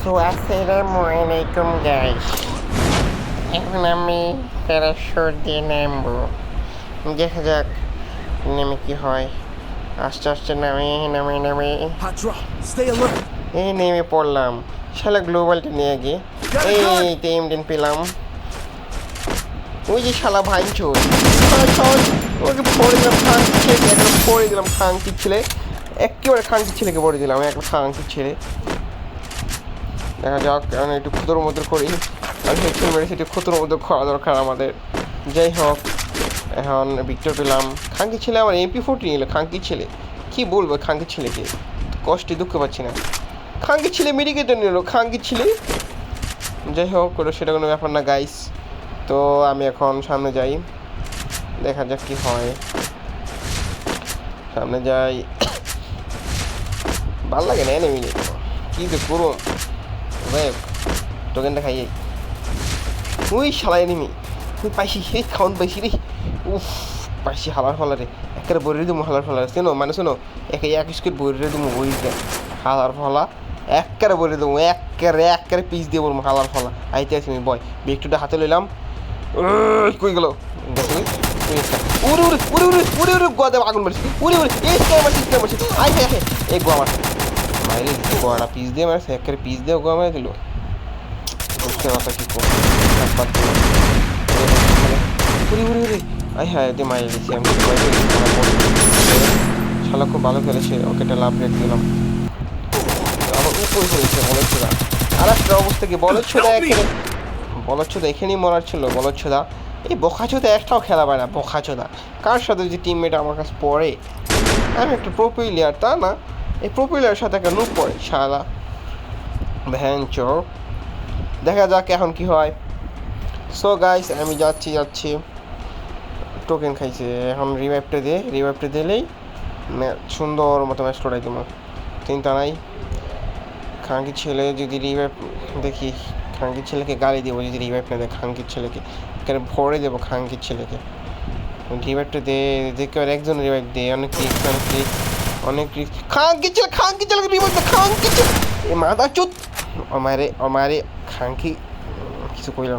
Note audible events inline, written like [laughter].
So আসসালামু আলাইকুম guys এখন আমি প্যারাশুট দিয়ে নামবো দেখা যাক নেমে কি হয় আস্তে আস্তে নামে নামে নামে. এই নেমে পড়লাম শালা গ্লোবালটা নিয়ে গিয়ে এই টেম টেন পেলাম ওই যে শালা ভাইঞ্চোর ওকে পড়ে দিলাম খাঙ্কি ছেলেকে একটা পড়ে দিলাম খাঙ্কি ছেলে একেবারে খাঙ্কি ছেলেকে পড়ে দিলাম একটা খাঙ্কি ছেলে দেখা যাক এখন একটু ক্ষুদ্র মধ্যে করি। আমি হেডফোন মেরেছি, একটু ক্ষুদ্র মতো করা দরকার আমাদের। যাই হোক, এখন ভিক্টর পেলাম। খাঙ্কি ছেলে আমার এমপি ফোরটি নিল, খাঙ্কি ছেলে। কি বলব, খাঙ্কি ছেলেকে? কষ্টে দুঃখ পাচ্ছি না। খাঙ্কি ছেলে মেডিকেটে নিল, খাঙ্কি ছেলে। যাই হোক, ওটা সেটা কোনো ব্যাপার না গাইস তো আমি এখন সামনে যাই। দেখা যাক কি হয়। সামনে যাই। [coughs] ভালো লাগে না এনে মিলে কি যে করুন। হোক টোকেনটা খাইয়ে। ওই শালা এনিমি ওই পাইছি সেই খাওয়ান পাইছি রে। উফ, পাইছি হালার ফালারে। একেবারে বরি দিমু, হালার ফালারে। শোনো মানে শোনো, একে এক স্কুট বরি দিমু বই হালার ফলা। একেবারে বলে দেবো একেবারে একেবারে পিস দিয়ে বলব, হালার ফলা। আইতে আসি আমি বয়, বেগটুটা হাতে লইলাম। কই গেল? উড়ে উড়ে উড়ে উড়ে উড়ে উড়ে, গোয়া দেবো আগুন মারছি। উড়ে উড়ে, এই মারছি মারছি। আই আই এই গোয়া মারছি। মাইরে গোয়াটা পিস দিয়ে মারছে একেবারে পিস দিয়ে গোয়া মারে দিল বুঝতে মাথা কি। উড়ে উড়ে উড়ে আই হ্যাঁ দিয়ে মাইরে দিচ্ছি আমি শালা খুব ভালো খেলেছে ওকে একটা লাভ রেট দিলাম আবার উপরে হয়েছে বলের ছোদা আর একটা অবস্থা কি বলের ছোদা এখানে বলের ছোদা এখানেই মরার ছিল বলের ছোদা এই বোকা ছোদা একটাও খেলা পায় না বোকা ছোদা কার সাথে যে টিমমেট আমার কাছে পড়ে আমি একটা প্রো প্লেয়ার তা না এই প্রো প্লেয়ারের সাথে একটা নুক পড়ে, শালা। ভ্যান চোর দেখা যাক এখন কি হয়। সো গাইস আমি যাচ্ছি যাচ্ছি। টোকেন খাইছে। এখন রিভাইভটা দিয়ে রিভাইভটা দিলেই সুন্দর মতো ম্যাচ লড়াই দেবো চিন্তা নাই। খাঙ্কির ছেলে যদি রিভাইভ দেখি, খাঙ্কির ছেলেকে গালি দেবো যদি রিভাইভ না দেয় খাঙ্কির ছেলেকে। কেন ভরে দেবো খাঙ্কির ছেলেকে। রিভাইভটা দে, দেখে একজন রিভাইভ দে, অনেক অনেক অনেক রিক্স খাঙ্কির ছেলে খাঙ্কির ছেলেকে রিভাইভ খাঙ্কি খাঙ্কির এ মাদা চুত। আমারে আমারে খাঙ্কি কিছু কইলাম।